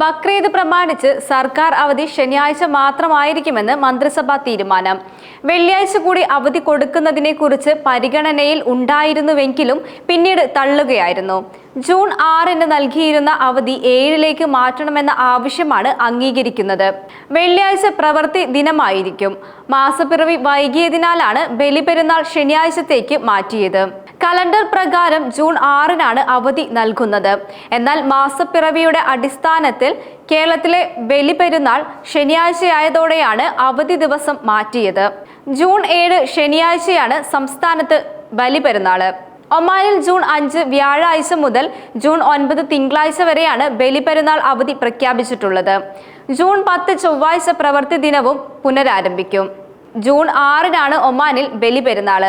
ബക്രീദ് പ്രമാണിച്ച് സർക്കാർ അവധി ശനിയാഴ്ച മാത്രമായിരിക്കുമെന്ന് മന്ത്രിസഭാ തീരുമാനം. വെള്ളിയാഴ്ച കൂടി അവധി കൊടുക്കുന്നതിനെക്കുറിച്ച് പരിഗണനയിൽ ഉണ്ടായിരുന്നുവെങ്കിലും പിന്നീട് തള്ളുകയായിരുന്നു. ജൂൺ ആറിന് നൽകിയിരുന്ന അവധി ഏഴിലേക്ക് മാറ്റണമെന്ന ആവശ്യമാണ് അംഗീകരിക്കുന്നത്. വെള്ളിയാഴ്ച പ്രവൃത്തി ദിനമായിരിക്കും. മാസപ്പിറവി വൈകിയതിനാലാണ് ബലിപെരുന്നാൾ ശനിയാഴ്ചത്തേക്ക് മാറ്റിയത്. കലണ്ടർ പ്രകാരം ജൂൺ ആറിനാണ് അവധി നൽകുന്നത്. എന്നാൽ മാസപ്പിറവിയുടെ അടിസ്ഥാനത്തിൽ കേരളത്തിലെ ബലിപെരുന്നാൾ ശനിയാഴ്ചയായതോടെയാണ് അവധി ദിവസം മാറ്റിയത്. ജൂൺ ഏഴ് ശനിയാഴ്ചയാണ് സംസ്ഥാനത്ത് ബലിപെരുന്നാൾ ഒമാനിൽ ജൂൺ അഞ്ച് വ്യാഴാഴ്ച മുതൽ ജൂൺ ഒൻപത് തിങ്കളാഴ്ച വരെയാണ് ബലിപെരുന്നാൾ അവധി പ്രഖ്യാപിച്ചിട്ടുള്ളത്. ജൂൺ പത്ത് ചൊവ്വാഴ്ച പ്രവൃത്തി ദിനവും പുനരാരംഭിക്കും. ജൂൺ ആറിനാണ് ഒമാനിൽ ബലിപെരുന്നാൾ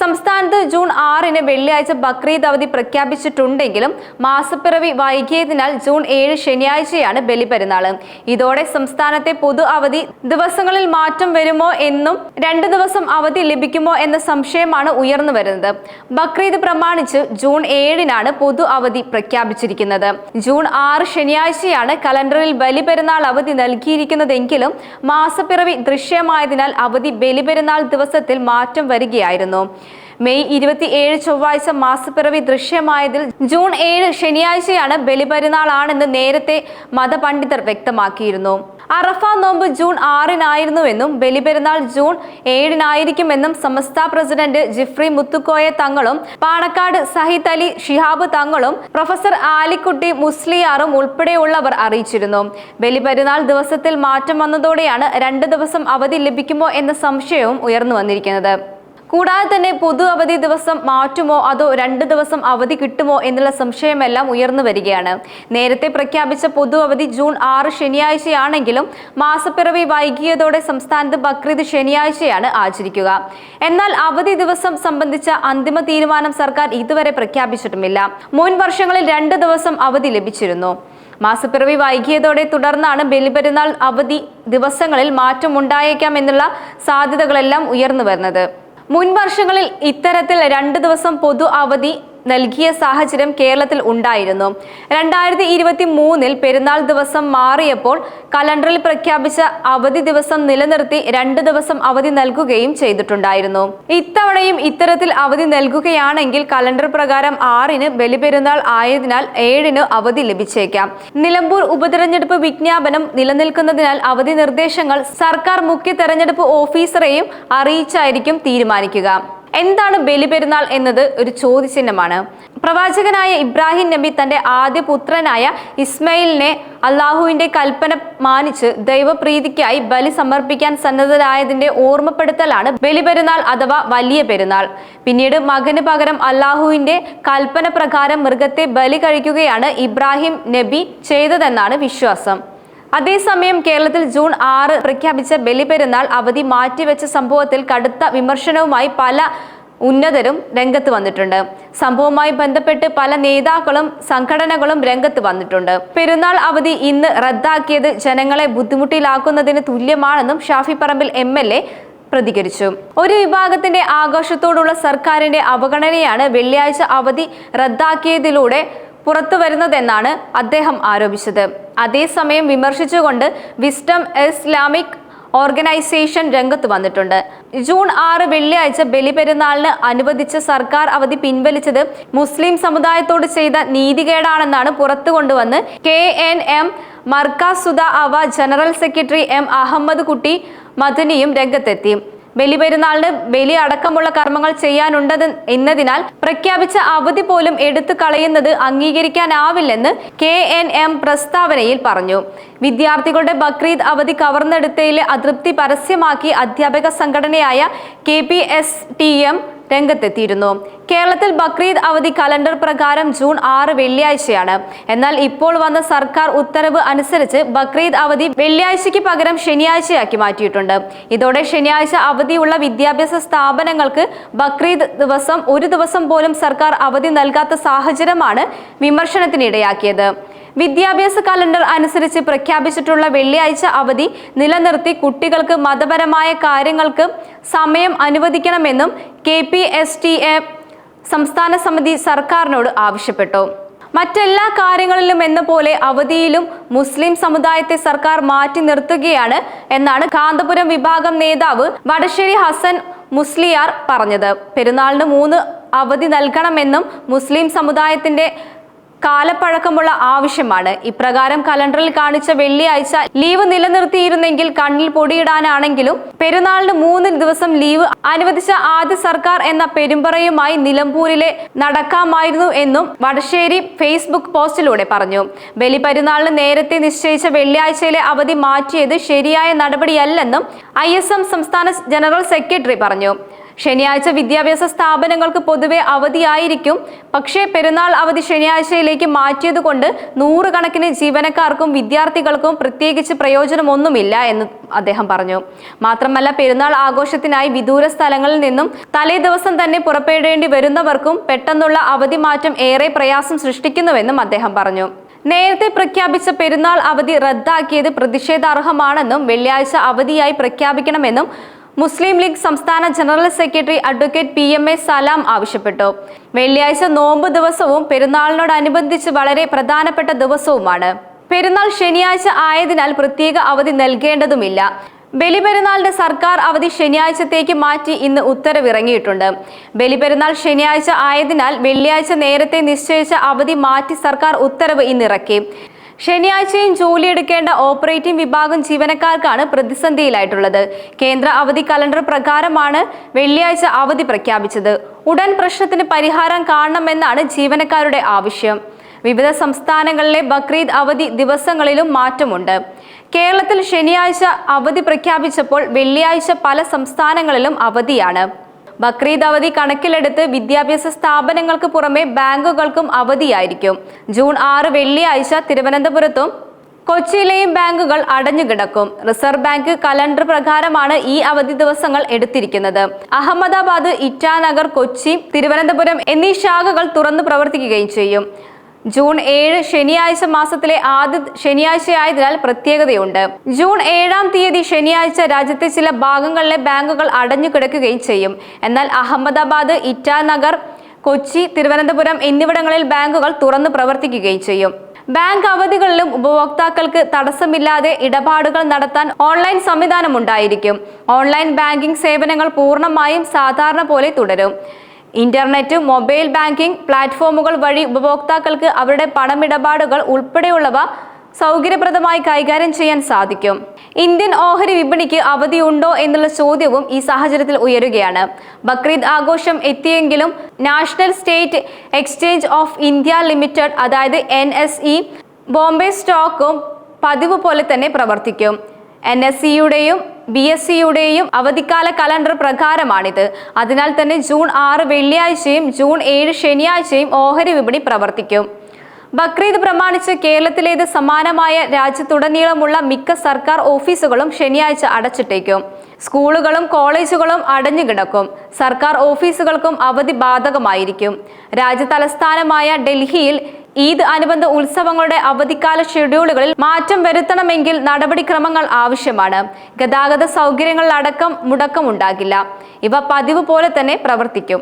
സംസ്ഥാനത്ത് ജൂൺ ആറിന് വെള്ളിയാഴ്ച ബക്രീദ് അവധി പ്രഖ്യാപിച്ചിട്ടുണ്ടെങ്കിലും മാസപ്പിറവി വൈകിയതിനാൽ ജൂൺ ഏഴ് ശനിയാഴ്ചയാണ് ബലിപെരുന്നാൾ ഇതോടെ സംസ്ഥാനത്തെ പൊതു അവധി ദിവസങ്ങളിൽ മാറ്റം വരുമോ എന്നും രണ്ട് ദിവസം അവധി ലഭിക്കുമോ എന്ന സംശയമാണ് ഉയർന്നു വരുന്നത്. ബക്രീദ് പ്രമാണിച്ച് ജൂൺ ഏഴിനാണ് പൊതു അവധി പ്രഖ്യാപിച്ചിരിക്കുന്നത്. ജൂൺ ആറ് ശനിയാഴ്ചയാണ് കലണ്ടറിൽ ബലിപെരുന്നാൾ അവധി നൽകിയിരിക്കുന്നതെങ്കിലും മാസപ്പിറവി ദൃശ്യമായതിനാൽ അവധി ബലിപെരുന്നാൾ ദിവസത്തിൽ മാറ്റം വരികയായിരുന്നു. മെയ് ഇരുപത്തി ഏഴ് ചൊവ്വാഴ്ച മാസപ്പിറവി ദൃശ്യമായതിൽ ജൂൺ ഏഴ് ശനിയാഴ്ചയാണ് ബലിപെരുന്നാളാണെന്ന് നേരത്തെ മതപണ്ഡിതർ വ്യക്തമാക്കിയിരുന്നു. അറഫ നോമ്പ് ജൂൺ ആറിനായിരുന്നുവെന്നും ബലിപെരുന്നാൾ ജൂൺ ഏഴിനായിരിക്കുമെന്നും സമസ്ത പ്രസിഡന്റ് ജിഫ്രി മുത്തുക്കോയ തങ്ങളും പാണക്കാട് സഹിദ് അലി ഷിഹാബ് തങ്ങളും പ്രൊഫസർ ആലിക്കുട്ടി മുസ്ലിയാറും ഉൾപ്പെടെയുള്ളവർ അറിയിച്ചിരുന്നു. ബലിപെരുന്നാൾ ദിവസത്തിൽ മാറ്റം വന്നതോടെയാണ് രണ്ട് ദിവസം അവധി ലഭിക്കുമോ എന്ന സംശയവും ഉയർന്നു വന്നിരിക്കുന്നത്. കൂടാതെ തന്നെ പൊതു അവധി ദിവസം മാറ്റുമോ അതോ രണ്ട് ദിവസം അവധി കിട്ടുമോ എന്നുള്ള സംശയമെല്ലാം ഉയർന്നു വരികയാണ്. നേരത്തെ പ്രഖ്യാപിച്ച പൊതു അവധി ജൂൺ ആറ് ശനിയാഴ്ചയാണെങ്കിലും മാസപ്പിറവി വൈകിയതോടെ സംസ്ഥാനത്ത് ബക്രീദ് ശനിയാഴ്ചയാണ് ആചരിക്കുക. എന്നാൽ അവധി ദിവസം സംബന്ധിച്ച അന്തിമ തീരുമാനം സർക്കാർ ഇതുവരെ പ്രഖ്യാപിച്ചിട്ടുമില്ല. മുൻ വർഷങ്ങളിൽ രണ്ട് ദിവസം അവധി ലഭിച്ചിരുന്നു. മാസപ്പിറവി വൈകിയതോടെ തുടർന്നാണ് ബലിപെരുന്നാൾ അവധി ദിവസങ്ങളിൽ മാറ്റമുണ്ടായേക്കാം എന്നുള്ള സാധ്യതകളെല്ലാം ഉയർന്നു വരുന്നത്. മുൻ വർഷങ്ങളിൽ ഇത്തരത്തിൽ രണ്ട് ദിവസം പൊതു അവധി നൽകിയ സാഹചര്യം കേരളത്തിൽ ഉണ്ടായിരുന്നു. രണ്ടായിരത്തി ഇരുപത്തി മൂന്നിൽ പെരുന്നാൾ ദിവസം മാറിയപ്പോൾ കലണ്ടറിൽ പ്രഖ്യാപിച്ച അവധി ദിവസം നിലനിർത്തി രണ്ട് ദിവസം അവധി നൽകുകയും ചെയ്തിട്ടുണ്ടായിരുന്നു. ഇത്തവണയും ഇത്തരത്തിൽ അവധി നൽകുകയാണെങ്കിൽ കലണ്ടർ പ്രകാരം ആറിന് ബലിപെരുന്നാൾ ആയതിനാൽ ഏഴിന് അവധി ലഭിച്ചേക്കാം. നിലമ്പൂർ ഉപതെരഞ്ഞെടുപ്പ് വിജ്ഞാപനം നിലനിൽക്കുന്നതിനാൽ അവധി നിർദ്ദേശങ്ങൾ സർക്കാർ മുഖ്യ തെരഞ്ഞെടുപ്പ് ഓഫീസറെയും അറിയിച്ചായിരിക്കും തീരുമാനിക്കുക. എന്താണ് ബലിപെരുന്നാൾ എന്നത് ഒരു ചോദ്യചിഹ്നമാണ്. പ്രവാചകനായ ഇബ്രാഹിം നബി തന്റെ ആദ്യ പുത്രനായ ഇസ്മയിലിനെ അള്ളാഹുവിന്റെ കൽപ്പന മാനിച്ച് ദൈവപ്രീതിക്കായി ബലി സമർപ്പിക്കാൻ സന്നദ്ധരായതിന്റെ ഓർമ്മപ്പെടുത്തലാണ് ബലിപെരുന്നാൾ അഥവാ വലിയ പെരുന്നാൾ. പിന്നീട് മകന് പകരം അള്ളാഹുവിന്റെ കൽപ്പന പ്രകാരം മൃഗത്തെ ബലി കഴിക്കുകയാണ് ഇബ്രാഹിം നബി ചെയ്തതെന്നാണ് വിശ്വാസം. അതേസമയം കേരളത്തിൽ ജൂൺ ആറ് പ്രഖ്യാപിച്ച ബലിപെരുന്നാൾ അവധി മാറ്റിവെച്ച സംഭവത്തിൽ കടുത്ത വിമർശനവുമായി പല ഉന്നതരും രംഗത്ത് വന്നിട്ടുണ്ട്. സംഭവവുമായി ബന്ധപ്പെട്ട് പല നേതാക്കളും സംഘടനകളും രംഗത്ത് വന്നിട്ടുണ്ട്. പെരുന്നാൾ അവധി ഇന്ന് റദ്ദാക്കിയത് ജനങ്ങളെ ബുദ്ധിമുട്ടിലാക്കുന്നതിന് തുല്യമാണെന്നും ഷാഫി പറമ്പിൽ എം പ്രതികരിച്ചു. ഒരു വിഭാഗത്തിന്റെ ആഘോഷത്തോടുള്ള സർക്കാരിന്റെ അവഗണനയാണ് വെള്ളിയാഴ്ച അവധി റദ്ദാക്കിയതിലൂടെ പുറത്തു വരുന്നതെന്നാണ് അദ്ദേഹം ആരോപിച്ചത്. അതേസമയം വിമർശിച്ചുകൊണ്ട് വിസ്ഡം ഇസ്ലാമിക് ഓർഗനൈസേഷൻ രംഗത്ത് വന്നിട്ടുണ്ട്. ജൂൺ ആറ് വെള്ളിയാഴ്ച ബലിപെരുന്നാളിന് അനുവദിച്ച സർക്കാർ അവധി പിൻവലിച്ചത് മുസ്ലിം സമുദായത്തോട് ചെയ്ത നീതികേടാണെന്നാണ് പുറത്തു കൊണ്ടുവന്ന് കെ എൻ എം മർക്കാസുദ അവ ജനറൽ സെക്രട്ടറി എം അഹമ്മദ് കുട്ടി മദനിയും രംഗത്തെത്തി. ബലിപെരുന്നാളിന് ബലി അടക്കമുള്ള കർമ്മങ്ങൾ ചെയ്യാനുണ്ടത് എന്നതിനാൽ പ്രഖ്യാപിച്ച അവധി പോലും എടുത്തു കളയുന്നത് അംഗീകരിക്കാനാവില്ലെന്ന് കെ എൻ എം പ്രസ്താവനയിൽ പറഞ്ഞു. വിദ്യാർത്ഥികളുടെ ബക്രീദ് അവധി കവർന്നെടുത്തതിലെ അതൃപ്തി പരസ്യമാക്കി അധ്യാപക സംഘടനയായ K P S T M രംഗത്തെത്തിയിരുന്നു. കേരളത്തിൽ ബക്രീദ് അവധി കലണ്ടർ പ്രകാരം ജൂൺ ആറ് വെള്ളിയാഴ്ചയാണ്. എന്നാൽ ഇപ്പോൾ വന്ന സർക്കാർ ഉത്തരവ് അനുസരിച്ച് ബക്രീദ് അവധി വെള്ളിയാഴ്ചയ്ക്ക് പകരം ശനിയാഴ്ചയാക്കി മാറ്റിയിട്ടുണ്ട്. ഇതോടെ ശനിയാഴ്ച അവധിയുള്ള വിദ്യാഭ്യാസ സ്ഥാപനങ്ങൾക്ക് ബക്രീദ് ദിവസം ഒരു ദിവസം പോലും സർക്കാർ അവധി നൽകാത്ത സാഹചര്യമാണ് വിമർശനത്തിനിടയാക്കിയത്. വിദ്യാഭ്യാസ കലണ്ടർ അനുസരിച്ച് പ്രഖ്യാപിച്ചിട്ടുള്ള വെള്ളിയാഴ്ച അവധി നിലനിർത്തി കുട്ടികൾക്ക് മതപരമായ കാര്യങ്ങൾക്ക് സമയം അനുവദിക്കണമെന്നും K P S T A സംസ്ഥാന സമിതി സർക്കാരിനോട് ആവശ്യപ്പെട്ടു. മറ്റെല്ലാ കാര്യങ്ങളിലും എന്ന പോലെ അവധിയിലും മുസ്ലിം സമുദായത്തെ സർക്കാർ മാറ്റി നിർത്തുകയാണ് എന്നാണ് കാന്തപുരം വിഭാഗം നേതാവ് വടശ്ശേരി ഹസൻ മുസ്ലിയാർ പറഞ്ഞത്. പെരുന്നാളിന് മൂന്ന് അവധി നൽകണമെന്നും മുസ്ലിം സമുദായത്തിന്റെ കാലപ്പഴക്കമുള്ള ആവശ്യമാണ്. ഇപ്രകാരം കലണ്ടറിൽ കാണിച്ച വെള്ളിയാഴ്ച ലീവ് നിലനിർത്തിയിരുന്നെങ്കിൽ കണ്ണിൽ പൊടിയിടാനാണെങ്കിലും പെരുന്നാളിന് മൂന്ന് ദിവസം ലീവ് അനുവദിച്ച ആദ്യ സർക്കാർ എന്ന പെരുമ്പറയുമായി നിലമ്പൂരിലെ നടക്കാമായിരുന്നു എന്നും വടശ്ശേരി ഫേസ്ബുക്ക് പോസ്റ്റിലൂടെ പറഞ്ഞു. ബലിപെരുന്നാളിന് നേരത്തെ നിശ്ചയിച്ച വെള്ളിയാഴ്ചയിലെ അവധി മാറ്റിയത് ശരിയായ നടപടിയല്ലെന്നും ഐ സംസ്ഥാന ജനറൽ സെക്രട്ടറി പറഞ്ഞു. ശനിയാഴ്ച വിദ്യാഭ്യാസ സ്ഥാപനങ്ങൾക്ക് പൊതുവെ അവധിയായിരിക്കും. പക്ഷേ പെരുന്നാൾ അവധി ശനിയാഴ്ചയിലേക്ക് മാറ്റിയതുകൊണ്ട് നൂറുകണക്കിന് ജീവനക്കാർക്കും വിദ്യാർത്ഥികൾക്കും പ്രത്യേകിച്ച് പ്രയോജനമൊന്നുമില്ല എന്ന് അദ്ദേഹം പറഞ്ഞു. മാത്രമല്ല പെരുന്നാൾ ആഘോഷത്തിനായി വിദൂര സ്ഥലങ്ങളിൽ നിന്നും തലേ ദിവസം തന്നെ പുറപ്പെടേണ്ടി വരുന്നവർക്കും പെട്ടെന്നുള്ള അവധി മാറ്റം ഏറെ പ്രയാസം സൃഷ്ടിക്കുന്നുവെന്നും അദ്ദേഹം പറഞ്ഞു. നേരത്തെ പ്രഖ്യാപിച്ച പെരുന്നാൾ അവധി റദ്ദാക്കിയത് പ്രതിഷേധാർഹമാണെന്നും വെള്ളിയാഴ്ച അവധിയായി പ്രഖ്യാപിക്കണമെന്നും മുസ്ലിം ലീഗ് സംസ്ഥാന general secretary advocate P M A Salam ആവശ്യപ്പെട്ടു. വെള്ളിയാഴ്ച നോമ്പ് ദിവസവും പെരുന്നാളിനോടനുബന്ധിച്ച് വളരെ പ്രധാനപ്പെട്ട ദിവസവുമാണ്. പെരുന്നാൾ ശനിയാഴ്ച ആയതിനാൽ പ്രത്യേക അവധി നൽകേണ്ടതുമില്ല. ബലിപെരുന്നാളിന്റെ സർക്കാർ അവധി ശനിയാഴ്ചത്തേക്ക് മാറ്റി ഇന്ന് ഉത്തരവിറങ്ങിയിട്ടുണ്ട്. ബലിപെരുന്നാൾ ശനിയാഴ്ച ആയതിനാൽ വെള്ളിയാഴ്ച നേരത്തെ നിശ്ചയിച്ച അവധി മാറ്റി സർക്കാർ ഉത്തരവ് ഇന്നിറക്കി. ശനിയാഴ്ചയും ജോലിയെടുക്കേണ്ട ഓപ്പറേറ്റിംഗ് വിഭാഗം ജീവനക്കാർക്കാണ് പ്രതിസന്ധിയിലായിട്ടുള്ളത്. കേന്ദ്ര അവധി കലണ്ടർ പ്രകാരമാണ് വെള്ളിയാഴ്ച അവധി പ്രഖ്യാപിച്ചത്. ഉടൻ പ്രശ്നത്തിന് പരിഹാരം കാണണമെന്നാണ് ജീവനക്കാരുടെ ആവശ്യം. വിവിധ സംസ്ഥാനങ്ങളിലെ ബക്രീദ് അവധി ദിവസങ്ങളിലും മാറ്റമുണ്ട്. കേരളത്തിൽ ശനിയാഴ്ച അവധി പ്രഖ്യാപിച്ചപ്പോൾ വെള്ളിയാഴ്ച പല സംസ്ഥാനങ്ങളിലും അവധിയാണ്. ബക്രീദ് അവധി കണക്കിലെടുത്ത് വിദ്യാഭ്യാസ സ്ഥാപനങ്ങൾക്ക് പുറമെ ബാങ്കുകൾക്കും അവധിയായിരിക്കും. ജൂൺ ആറ് വെള്ളിയാഴ്ച തിരുവനന്തപുരത്തും കൊച്ചിയിലെയും ബാങ്കുകൾ അടഞ്ഞുകിടക്കും. റിസർവ് ബാങ്ക് കലണ്ടർ പ്രകാരമാണ് ഈ അവധി ദിവസങ്ങൾ എടുത്തിരിക്കുന്നത്. അഹമ്മദാബാദ് ഇറ്റാനഗർ കൊച്ചി തിരുവനന്തപുരം എന്നീ ശാഖകൾ തുറന്നു പ്രവർത്തിക്കുകയും ചെയ്യും. ജൂൺ ഏഴ് ശനിയാഴ്ച മാസത്തിലെ ആദ്യ ശനിയാഴ്ചയായതിനാൽ പ്രത്യേകതയുണ്ട്. ജൂൺ ഏഴാം തീയതി ശനിയാഴ്ച രാജ്യത്തെ ചില ഭാഗങ്ങളിലെ ബാങ്കുകൾ അടഞ്ഞു കിടക്കുകയും ചെയ്യും. എന്നാൽ അഹമ്മദാബാദ് ഇറ്റാനഗർ കൊച്ചി തിരുവനന്തപുരം എന്നിവിടങ്ങളിൽ ബാങ്കുകൾ തുറന്നു പ്രവർത്തിക്കുകയും ചെയ്യും. ബാങ്ക് അവധികളിലും ഉപഭോക്താക്കൾക്ക് തടസ്സമില്ലാതെ ഇടപാടുകൾ നടത്താൻ ഓൺലൈൻ സംവിധാനം ഉണ്ടായിരിക്കും ഓൺലൈൻ ബാങ്കിംഗ് സേവനങ്ങൾ പൂർണമായും സാധാരണ പോലെ തുടരും. ഇന്റർനെറ്റ് മൊബൈൽ ബാങ്കിംഗ് പ്ലാറ്റ്ഫോമുകൾ വഴി ഉപഭോക്താക്കൾക്ക് അവരുടെ പണമിടപാടുകൾ ഉൾപ്പെടെയുള്ളവ സൗകര്യപ്രദമായി കൈകാര്യം ചെയ്യാൻ സാധിക്കും. ഇന്ത്യൻ ഓഹരി വിപണിക്ക് അവധിയുണ്ടോ എന്നുള്ള ചോദ്യവും ഈ സാഹചര്യത്തിൽ ഉയരുകയാണ്. ബക്രീദ് ആഘോഷം എത്തിയെങ്കിലും national state exchange of India limited അതായത് എൻ ബോംബെ സ്റ്റോക്കും പതിവ് പോലെ തന്നെ പ്രവർത്തിക്കും. എൻ എസ് സിയുടെയും ബി എസ് സിയുടെയും അവധിക്കാല കലണ്ടർ പ്രകാരമാണിത്. അതിനാൽ തന്നെ ജൂൺ ആറ് വെള്ളിയാഴ്ചയും ജൂൺ ഏഴ് ശനിയാഴ്ചയും ഓഹരി വിപണി പ്രവർത്തിക്കും. ബക്രീദ് പ്രമാണിച്ച് കേരളത്തിലേത് സമാനമായ രാജ്യത്തുടനീളമുള്ള മിക്ക സർക്കാർ ഓഫീസുകളും ശനിയാഴ്ച അടച്ചിട്ടേക്കും. സ്കൂളുകളും കോളേജുകളും അടഞ്ഞു കിടക്കും. സർക്കാർ ഓഫീസുകൾക്കും അവധി ബാധകമായിരിക്കും. രാജ്യതലസ്ഥാനമായ ഡൽഹിയിൽ ഈദ് അനുബന്ധ ഉത്സവങ്ങളുടെ അവധിക്കാല ഷെഡ്യൂളുകളിൽ മാറ്റം വരുത്തണമെങ്കിൽ നടപടിക്രമങ്ങൾ ആവശ്യമാണ്. ഗതാഗത സൗകര്യങ്ങളിലടക്കം മുടക്കമുണ്ടാകില്ല. ഇവ പതിവ് പോലെ തന്നെ പ്രവർത്തിക്കും.